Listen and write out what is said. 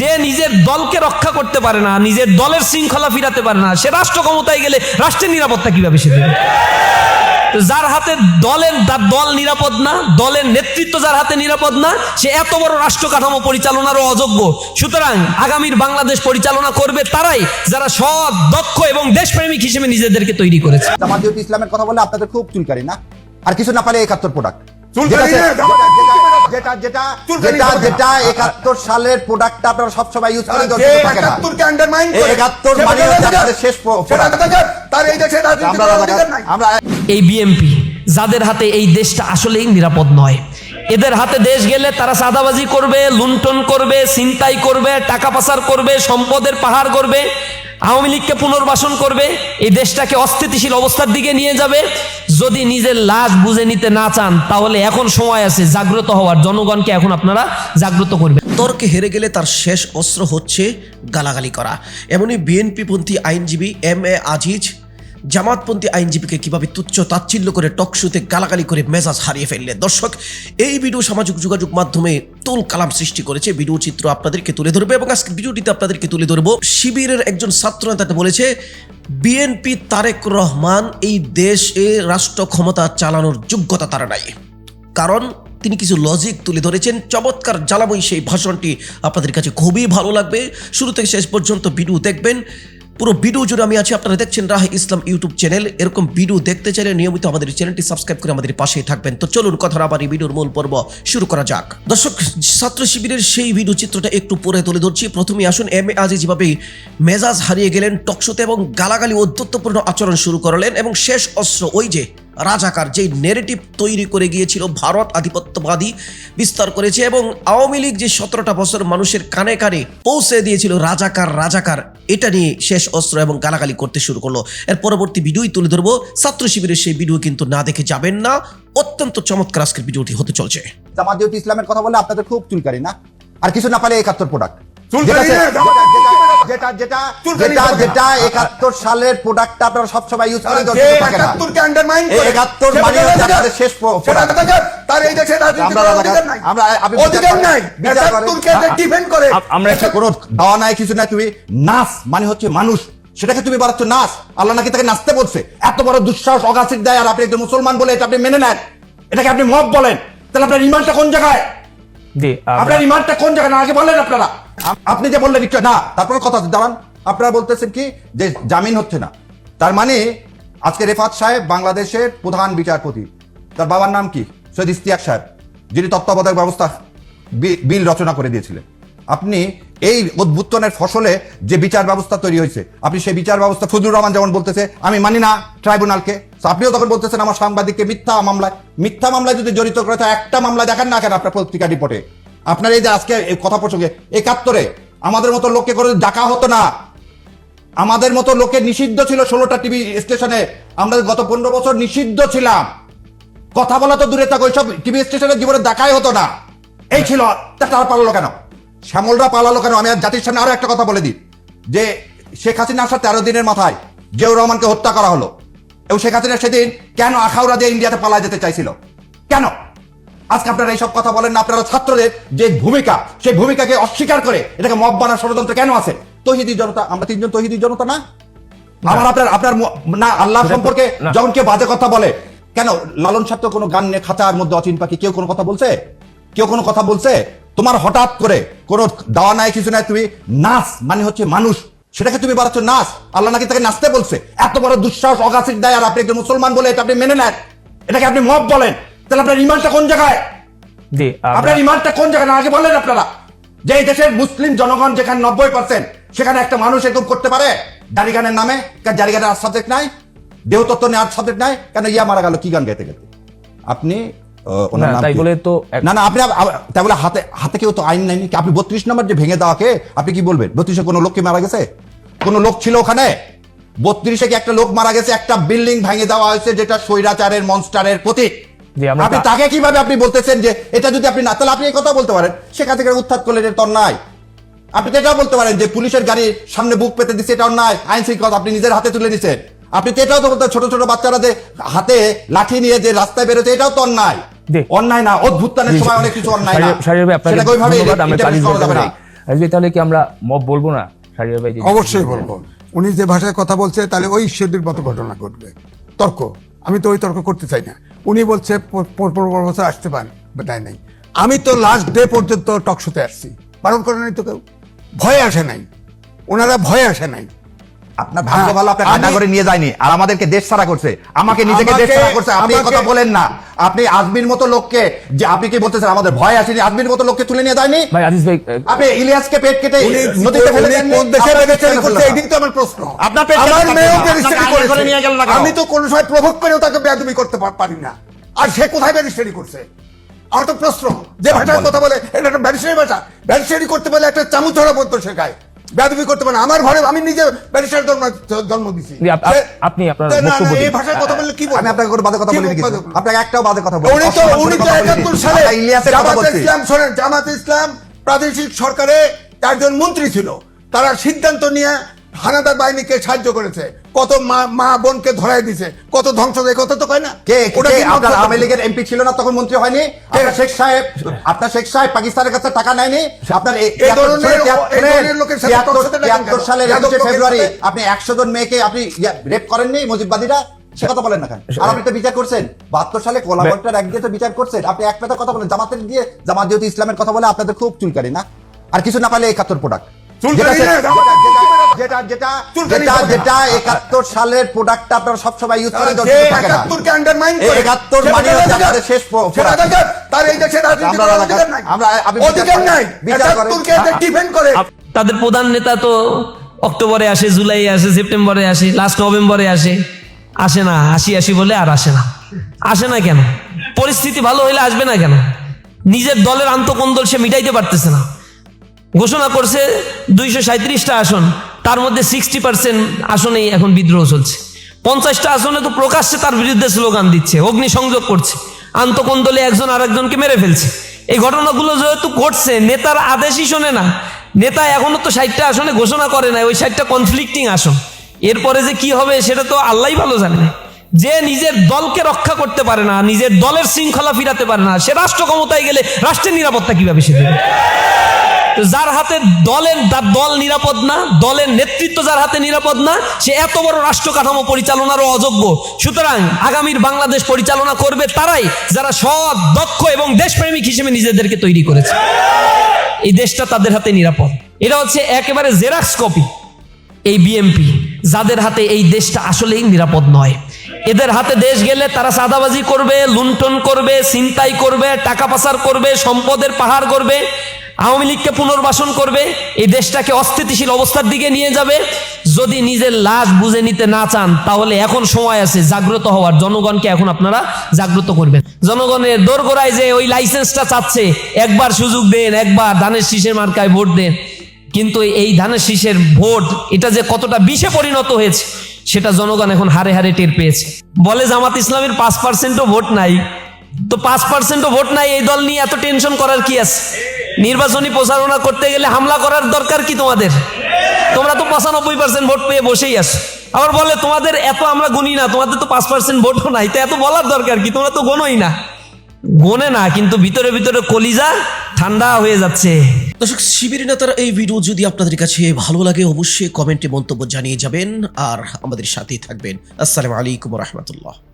যে নিজের দলকে রক্ষা করতে পারে না, নিজের দলের শৃঙ্খলা ফিরাতে পারে না, সে রাষ্ট্র ক্ষমতায় গেলে রাষ্ট্রের নিরাপত্তা কীভাবে সে দেবে? যার হাতে দলের দল নিরাপদ না, দলের নেতৃত্ব যার হাতে নিরাপদ না, সে এত বড় রাষ্ট্র কাঠামো পরিচালনারও অযোগ্য। সুতরাং আগামীর বাংলাদেশ পরিচালনা করবে তারাই যারা সৎ, দক্ষ এবং দেশপ্রেমিক হিসেবে নিজেদেরকে তৈরি করেছে। জামাতিয়ত ইসলামের কথা বলে আপনাদের খুব চুলকারি, না? আর কিছু না পালে একাত্তর প্রোডাক্ট যেটা যেটা যেটা যেটা একাত্তর সালের আপনারা সবসময় ইউজ করেন একাত্তর মানে শেষ। আমরা এই বিএমপি যাদের হাতে এই দেশটা আসলেই নিরাপদ নয়। এদের হাতে দেশ গেলে তারা সাদাবাজি করবে লুণ্ঠন করবে ছিনতাই করবে টাকা পাচার করবে সম্পদের পাহাড় করবে আওয়ামী লীগকে পুনর্বাসন করবে, এই দেশটাকে অস্থিতিশীল অবস্থার দিকে নিয়ে যাবে। যদি নিজের লাশ বুঝে নিতে না চান, তাহলে এখন সময় আছে জাগ্রত হওয়ার। জনগণকে এখন আপনারা জাগ্রত করবেন। তর্কে হেরে গেলে তার শেষ অস্ত্র হচ্ছে গালাগালি করা। এমনই বিএনপিপন্থী আইনজীবী এম এ আজিজ জামাতপন্থী আইনজীবীকে কীভাবে তুচ্ছ তাচ্ছিল্য করে টকশুতে গালাগালি করে মেজাজ হারিয়ে ফেললেন? দর্শক, এই ভিডিও সামাজিক যোগাযোগ মাধ্যমে তুল কালাম সৃষ্টি করেছে। ভিডিও চিত্র আপনাদেরকে তুলে ধরবে এবং আজকে ভিডিওটিতে আপনাদেরকে তুলে ধরবো। শিবিরের একজন ছাত্র নেতা বলেছে, বিএনপি তারেক রহমান এই দেশে রাষ্ট্র ক্ষমতা চালানোর যোগ্যতা তারা নাই। কারণ তিনি কিছু লজিক তুলে ধরেছেন। চমৎকার জ্বালাময়ী সেই ভাষণটি আপনাদের কাছে খুবই ভালো লাগবে। শুরু থেকে শেষ পর্যন্ত ভিডিও দেখবেন। পুরো ভিডিও জুড়ে আমি আছি, আপনারা দেখছেন রাহ ইসলাম ইউটিউব চ্যানেল। এরকম ভিডিও দেখতে চাইলে নিয়মিত আমাদের চ্যানেলটি সাবস্ক্রাইব করে আমাদের পাশেই থাকবেন। তো চলুন কথা আবার এই ভিডিওর মূল পর্ব শুরু করা যাক। দর্শক, ছাত্র শিবিরের সেই ভিডিও চিত্রটা একটু পরে তুলে ধরছি। প্রথমে আসুন এম এ আজি যেভাবে মেজাজ হারিয়ে গেলেন টকশোতে এবং গালাগালি অধ্যত্বপূর্ণ আচরণ শুরু করলেন এবং শেষ অস্ত্র, ওই যে রাজাকার যেই নেরেটিভ তৈরি করে গিয়েছিল, ভারত আধিপত্যবাদী বিস্তার করেছে এবং আওয়ামী লীগ যে সতেরোটা বছর মানুষের কানে কানে পৌঁছে দিয়েছিল, রাজাকার রাজাকার, এটা নিয়ে শেষ অস্ত্র এবং গালাগালি করতে শুরু করল। এর পরবর্তী ভিডিওই তুলে ধরবো। ছাত্র শিবিরের সেই ভিডিও কিন্তু না দেখে যাবেন না। অত্যন্ত চমৎকার আজকের ভিডিওটি হতে চলছে। জামাতিয়ত ইসলামের কথা বলে, আপনাদের খুব চুলকারি, না? আর কিছু না পালে একাত্তর প্রোডাক্ট যেটা যেটা যেটা যেটা একাত্তর সালের প্রোডাক্টটা আপনারা সবসময় ইউজ করেন যে দর্শক থাকে না। একাত্তরকে undermine এই করে, একাত্তর মানে হচ্ছে শেষ প্র- সে রাজাকার, তার এই দেশে আমরা অধিকার নাই। আমরা আপনি বিচার অধিকার করেন, নাই। বিচার করেন। একাত্তরকে যে defend করে। আমরা একটা কোনো দাওয়া নাই কিছু নাই। তুমি নাচ মানে হচ্ছে মানুষ। সেটাকে তুমি বাড়াচ্ছ নাচ আল্লাহ নাকি তাকে নাচতে বলছে। এত বড় দুঃসাহস অগাছির দেয় আর আপনি একজন মুসলমান বলে এটা আপনি মেনে নেন। এটাকে আপনি মব বলেন। তাহলে আপনার ইমানটা কোন জায়গায়? আপনার ইমানটা কোন জায়গায়? না আগে বললেন আপনারা। আপ- আপনি যে বললেন একটু না, তারপর কথা দাঁড়ান। আপনারা বলতেছেন কি? যে জামিন হচ্ছে না। তার মানে আজকে রেফাত সাহেব বাংলাদেশের প্রধান বিচারপতি। তার বাবার নাম কি? সৈয়দ ইস্তিয়াক সাহেব, যিনি তত্ত্বাবধায়ক ব্যবস্থা বিল রচনা করে দিয়েছিলেন। আপনি এই উদ্বুত্তনের ফসলে যে বিচার ব্যবস্থা তৈরি হয়েছে, আপনি সেই বিচার ব্যবস্থা ফজলুর রহমান যেমন বলতেছে, আমি মানি না ট্রাইব্যুনালকে। আপনিও তখন বলতেছেন, আমার সাংবাদিককে মিথ্যা মামলায় মিথ্যা মামলায় যদি জড়িত করে একটা মামলা দেখান না কেন আপনার পত্রিকা রিপোর্টে? আপনার এই যে আজকে কথা প্রসঙ্গে, একাত্তরে, আমাদের মতো লোককে করে ডাকা হতো না। আমাদের মতো লোকের নিষিদ্ধ ছিল ষোলোটা টিভি স্টেশনে। আমরা গত পনেরো বছর নিষিদ্ধ ছিলাম। কথা বলা তো দূরে থাকো ওইসব টিভি স্টেশনে জীবনে দেখাই হতো না। এই ছিল তারা পালালো কেন? শ্যামলরা পালালো কেন? আমি আর জাতির সামনে আরও একটা কথা বলে দিই। যে শেখ হাসিনা আসার তেরো দিনের মাথায় জিয়াউর রহমানকে হত্যা করা হলো। এবং শেখ হাসিনা সেদিন কেন আখাউড়া দিয়ে ইন্ডিয়াতে পালায় যেতে চাইছিল? কেন? আজকে আপনারা এইসব কথা বলেন না আপনারা ছাত্রদের যে ভূমিকা সেই ভূমিকাকে অস্বীকার করে এটাকে মব বানার ষড়যন্ত্র কেন আছে? তহিদি জনতা আমরা তিনজন তহিদি জনতা না? আমার আপনার আপনার না আল্লাহ সম্পর্কে যখন কেউ বাজে কথা বলে কেন লালন সাহেব তো কোনো গান নিয়ে খাতার মধ্যে অচিন পাখি কেউ কোনো কথা বলছে? কেউ কোনো কথা বলছে? তোমার হঠাৎ করে কোনো দাওয়া নাই কিছু নাই তুমি নাচ মানে হচ্ছে মানুষ। সেটাকে তুমি বাড়াচ্ছ নাচ। আল্লাহ নাকি তাকে নাচতে বলছে? এত বড় দুঃসাহস অগাছির দেয় আর আপনি একজন মুসলমান বলে এটা আপনি মেনে নেন। এটাকে আপনি মব বলেন। তাহলে আপনার ইমানটা কোন জায়গায়? আপনার ইমানটা কোন জায়গায়? আগে আপনারা। যে দেশের মুসলিম জনগণ যেখানে নব্বই পার্সেন্ট সেখানে একটা মানুষ এরকম করতে পারে? জারিগানের নামে? জারিগানের আর সাবজেক্ট নাই? দেহতত্ত্ব নেওয়ার সাবজেক্ট নাই? কেন ইয়া মারা গেল? কি গান গাইতে গেতে আপনি না, তাই বলে তো না না আপনি তাই বলে হাতে হাতে কেউ তো আইন নেয়নি। আপনি বত্রিশ নম্বর যে ভেঙে দেওয়াকে আপনি কি বলবেন? বত্রিশে কোনো লোক কি মারা গেছে? কোনো লোক ছিল ওখানে? বত্রিশে কি একটা লোক মারা গেছে? একটা বিল্ডিং ভেঙে দেওয়া হয়েছে যেটা স্বৈরাচারের মনস্টারের প্রতীক। আপনি তাকে কীভাবে আপনি বলতেছেন যে এটা যদি আপনি না তাহলে আপনি এই কথা বলতে পারেন। সেখান থেকে উত্থাত করলেন এটা অন্যায় আপনি তো এটাও বলতে পারেন যে পুলিশের গাড়ির সামনে বুক পেতে দিচ্ছে এটা অন্যায় আইন শৃঙ্খলা আপনি নিজের হাতে তুলে নিছেন আপনি তো এটাও তো বলতে ছোট ছোট বাচ্চারা যে হাতে লাঠি নিয়ে যে রাস্তায় বেরোচ্ছে এটাও তো অন্যায় অন্যায় না অদ্ভুতানের সময় অনেক কিছু অন্যায় না। সেটাকে ওইভাবে তাহলে কি আমরা মব বলব না? সারিয়া ভাই অবশ্যই বলব। উনি যে ভাষায় কথা বলছে তাহলে ওই ঈশ্বরদের মতো ঘটনা ঘটবে। তর্ক। আমি তো ওই তর্ক করতে চাই না। উনি বলছে বছর আসতে পারেন। দেয় নাই আমি তো লাস্ট ডে পর্যন্ত টক শোতে আসছি। বারণ করে নাই তো কেউ? ভয়ে আসে নাই। ওনারা ভয়ে আসে নাই। আপনার ভাগ্য হ্যাঁ, ভালো আপনার করে নিয়ে যায়নি। আর আমাদেরকে দেশ ছাড়া করছে। আমাকে নিজেকে দেশ করছে। আপনি এই কথা বলেন না। আপনি আজমির মতো লোককে যে আপনি কি বলতেছেন আমাদের ভয় আসেনি আজমির মতো লোককে তুলে নিয়ে যায়নি? ভাই আজিজ ভাই আপনি ইলিয়াসকে পেট কেটে উনি নদীতে ফেলে দেননি? কোন দেশে এটাই তো আমার প্রশ্ন। আপনার পেট আমার মেয়েও রেজিস্ট্রি করে নিয়ে গেল না করেছে কেন? আমি তো কোনো সময় প্রভোগ করেও তাকে বেয়াদবি করতে পারি না। আর সে কোথায় ব্যারিস্টারি করছে? আমার তো প্রশ্ন। যে ভাষায় কথা বলে এটা একটা ব্যারিস্টারি ভাষা। ব্যারিস্টারি করতে বলে একটা চামচ ধরা পড়তো শেখায়। বেয়াদবি করতে পারে আমার ঘরে আমি নিজে ব্যারিস্টার জন্ম জন্ম দিছি। আপনি আপনার বক্তব্য এই ভাষায় কথা বললে কি বলব? আমি আপনাকে কোনো বাজে কথা বলিনি আপনাকে একটাও বাজে কথা বলিনি। উনি তো উনি তো কথা বলিনি। একাত্তর সালে ইলিয়াসের কথা বলছি। ইসলাম শোনেন জামাত ইসলাম প্রাদেশিক সরকারে একজন মন্ত্রী ছিল। তারা সিদ্ধান্ত নিয়ে হানাদার বাহিনীকে সাহায্য করেছে? কত মা বোনকে ধরাই দিছে? কত ধ্বংস কথা তো কয় না? কে আপনার আওয়ামী লীগের এমপি ছিল না তখন মন্ত্রী হয়নি? শেখ সাহেব আপনার শেখ সাহেব পাকিস্তানের কাছে টাকা নেয়নি? আপনার এই- ধরনের- লোকের? সালের ফেব্রুয়ারি আপনি একশো জন মেয়েকে আপনি রেপ করেননি? মুজিববাদীরা সে কথা বলেন না কেন? আর আপনি তো বিচার করছেন। বাহাত্তর সালে কোলাবরটার এক দিয়ে তো বিচার করছেন। আপনি এক পেতা কথা বলেন জামাতের দিয়ে জামাত যেহেতু ইসলামের কথা বলে আপনাদের খুব চুলকারি না? আর কিছু না পারলে একাত্তর প্রোডাক্ট চুলকানি যেটা যেটা যেটা যেটা হবে না। যেটা একাত্তর সালের প্রোডাক্টটা আপনারা সবসময় ইউজ করেন যে থাকে না। একাত্তরকে undermine এই করে, একাত্তর সেটা মানে হচ্ছে আমাদের শেষ প্রোডাক্ট। তার এই দেশে রাজনীতি আমরা করার অধিকার নাই। বিচার অধিকার করেন, নাই। বিচার করেন। একাত্তরকে ডিফেন্ড করে। তাদের প্রধান নেতা তো অক্টোবরে আসে জুলাই আসে সেপ্টেম্বরে আসে লাস্ট নভেম্বরে আসে। আসে না আসি আসি বলে আর আসে না। আসে না কেন? পরিস্থিতি ভালো হইলে আসবে না কেন? নিজের দলের আন্তকন্দল সে মিটাইতে পারতেছে না। ঘোষণা করছে দুইশো সাঁত্রিশটা আসন। তার মধ্যে সিক্সটি পার্সেন্ট আসনেই এখন বিদ্রোহ চলছে। পঞ্চাশটা আসনে তো প্রকাশ্যে তার বিরুদ্ধে স্লোগান দিচ্ছে অগ্নি সংযোগ করছে। আন্তকন্দলে একজন আরেকজনকে মেরে ফেলছে। এই ঘটনাগুলো যেহেতু ঘটছে, নেতার আদেশই শোনে না। নেতা এখনও তো ষাটটা আসনে ঘোষণা করে না ওই ষাটটা কনফ্লিক্টিং আসন। এরপরে যে কি হবে সেটা তো আল্লাহ ভালো জানে যে নিজের দলকে রক্ষা করতে পারে না, নিজের দলের শৃঙ্খলা ফিরাতে পারে না, সে রাষ্ট্র ক্ষমতায় গেলে রাষ্ট্রের নিরাপত্তা কীভাবে সে দেবে? যার হাতে দলের দল নিরাপদ না, দলের নেতৃত্ব যার হাতে নিরাপদ না, সে এত বড় রাষ্ট্র কাঠামো পরিচালনারও অযোগ্য। সুতরাং আগামীর বাংলাদেশ পরিচালনা করবে তারাই যারা সৎ, দক্ষ এবং দেশপ্রেমিক হিসেবে নিজেদেরকে তৈরি করেছে। এই দেশটা তাদের হাতে নিরাপদ। এটা হচ্ছে একেবারে জেরাক্স কপি। এই বিএমপি যাদের হাতে এই দেশটা আসলেই নিরাপদ নয়। এদের হাতে দেশ গেলে তারা সাদাবাজি করবে, লুণ্ঠন করবে, ছিনতাই করবে, টাকা পাচার করবে, সম্পদের পাহাড় করবে আওয়ামী লীগকে পুনর্বাসন করবে, এই দেশটাকে অস্থিতিশীল অবস্থার দিকে নিয়ে যাবে। যদি নিজের লাশ বুঝে নিতে না চান, তাহলে এখন সময় আছে জাগ্রত হওয়ার। জনগণকে এখন আপনারা জাগ্রত করবেন। জনগণের দোরগোড়ায় যে ওই লাইসেন্সটা চাচ্ছে, একবার সুযোগ দেন, একবার ধানের শীষের মার্কায় ভোট দেন। কিন্তু এই ধানের শীষের ভোট, এটা যে কতটা বিষে পরিণত হয়েছে, সেটা জনগণ এখন হারে হারে টের পেয়েছে। বলে জামাত ইসলামের পাঁচ পার্সেন্টও ভোট নাই। তো পাঁচ পার্সেন্টও ভোট নাই, এই দল নিয়ে এত টেনশন করার কি আছে? নির্বাচনী প্রচারণা করতে গেলে হামলা করার দরকার কি তোমাদের? তোমরা তো পঁচানব্বই পার্সেন্ট ভোট পেয়ে বসেই আছো। আবার বলে, তোমাদের এত আমরা গুনি না, তোমাদের তো পাঁচ পার্সেন্ট ভোটও নাই। তো এত বলার দরকার কি? তোমরা তো গোনোই না। গোনে না, কিন্তু ভিতরে ভিতরে কলিজা ঠান্ডা হয়ে যাচ্ছে। দর্শক, শিবির নেতার এই ভিডিও যদি আপনাদের কাছে ভালো লাগে, অবশ্যই কমেন্টে মন্তব্য জানিয়ে যাবেন। আর আমাদের সাথেই থাকবেন। আসসালামু আলাইকুম রহমতুল্লাহ।